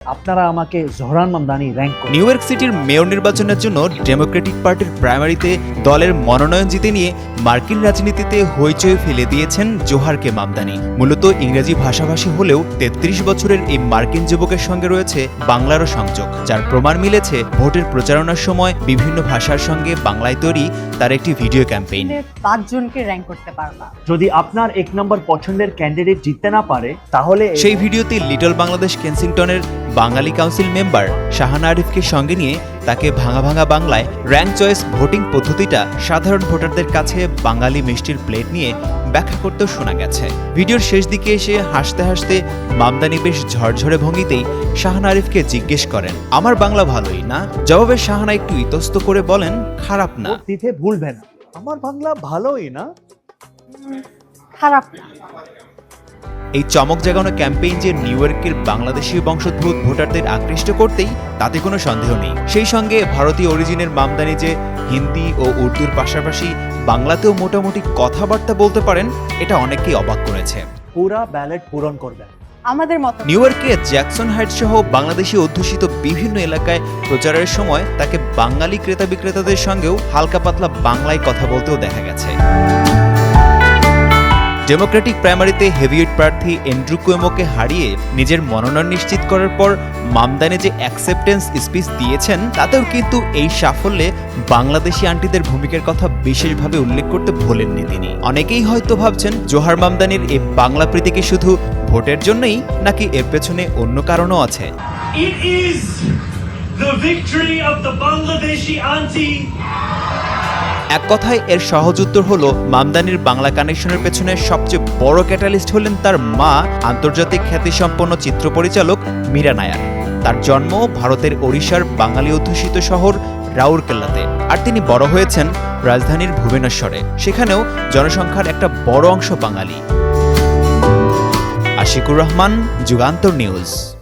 আপনারা আমাকে জহরান মামদানি র্যাঙ্ক করুন। নিউ ইয়র্ক সিটির মেয়র নির্বাচনের জন্য ডেমোক্রেটিক পার্টির প্রাইমারিতে দলের মনোনয়ন জিতে নিয়ে মার্কিন রাজনীতিতে হইচই ফেলে দিয়েছেন জোহারকে মামদানি। মূলত ইংরেজি ভাষাভাষী হলেও তেত্রিশ বছরের এই মার্কিন যুবকের সঙ্গে রয়েছে বাংলারও সংযোগ যার প্রমাণ মিলেছে ভোটের প্রচারণার সময় বিভিন্ন ভাষার সঙ্গে বাংলায় তৈরি তার একটি ভিডিও ক্যাম্পেইন। পাঁচজনকে র্যাঙ্ক করতে পারবা। যদি আপনার এক নম্বর পছন্দের ক্যান্ডিডেট জিততে না পারে তাহলে সেই ভিডিওতে লিটল বাংলাদেশ কেনসিংটনের বাঙালি কাউন্সিল মেম্বার শাহানা আরিফকে সঙ্গে নিয়ে তাকে ভাঙা ভাঙা বাংলায় র্যাঙ্ক চয়েস ভোটিং পদ্ধতিটা সাধারণ ভোটারদের কাছে বাঙালি মিষ্টির প্লেট নিয়ে ব্যাখ্যা করতেও শোনা গেছে। ভিডিওর শেষ দিকে এসে হাসতে হাসতে মামদানি বেশ ঝরঝরে ভঙ্গিতেই শাহানা আরিফকে জিজ্ঞেস করেন আমার বাংলা ভালোই না? জবাবে শাহানা একটু ইতস্ত করে বলেন খারাপ না। দিতে ভুলবেন না। আমার বাংলা ভালোই না? খারাপ না। এই চমক জাগানো ক্যাম্পেইন যে নিউ ইয়র্কের বাংলাদেশি বংশোদ্ভূত ভোটারদের আকৃষ্ট করতেই তাতে কোনো সন্দেহ নেই। সেই সঙ্গে ভারতীয় অরিজিনের মামদানি যে হিন্দি ও উর্দুর পাশাপাশি বাংলাতেও মোটামুটি কথাবার্তা বলতে পারেন এটা অনেককেই অবাক করেছে। পুরা ব্যালেট পূরণ করবেন আমাদের মত নিউ ইয়র্কে জ্যাকসন হাইট সহ বাংলাদেশি অধ্যুষিত বিভিন্ন এলাকায় প্রচারের সময় তাকে বাঙালি ক্রেতা বিক্রেতাদের সঙ্গেও হালকা পাতলা বাংলায় কথা বলতেও দেখা গেছে। ডেমোক্রেটিক প্রাইমারিতে হেভিওয়েট প্রার্থী এন্ড্রু কুয়েমোকে হারিয়ে নিজের মনোনয়ন নিশ্চিত করার পর মামদানে যে অ্যাকসেপ্টেন্স স্পিচ দিয়েছেন, তাতেও কিন্তু এই সাফল্যে বাংলাদেশি আন্টিদের ভূমিকার কথা বিশেষভাবে উল্লেখ করতে ভোলেননি তিনি। অনেকেই হয়তো ভাবছেন, জোহার মামদানির এই বাংলা প্রীতি কি শুধু ভোটের জন্যই নাকি এর পেছনে অন্য কারণও আছে? এক কথায়, এর সহজ উত্তর হলো, মামদানির বাংলা কানেকশনের পেছনে সবচেয়ে বড় ক্যাটালিস্ট হলেন তার মা, আন্তর্জাতিক খ্যাতিসম্পন্ন চিত্র পরিচালক মীরা নায়ার। তার জন্ম ভারতের ওড়িশার বাঙালি অধ্যুষিত শহর রাউরকেল্লাতে। আর তিনি বড় হয়েছেন রাজধানীর ভুবনেশ্বরে। সেখানেও জনসংখ্যার একটা বড় অংশ বাঙালি। আশিকুর রহমান, যুগান্তর নিউজ।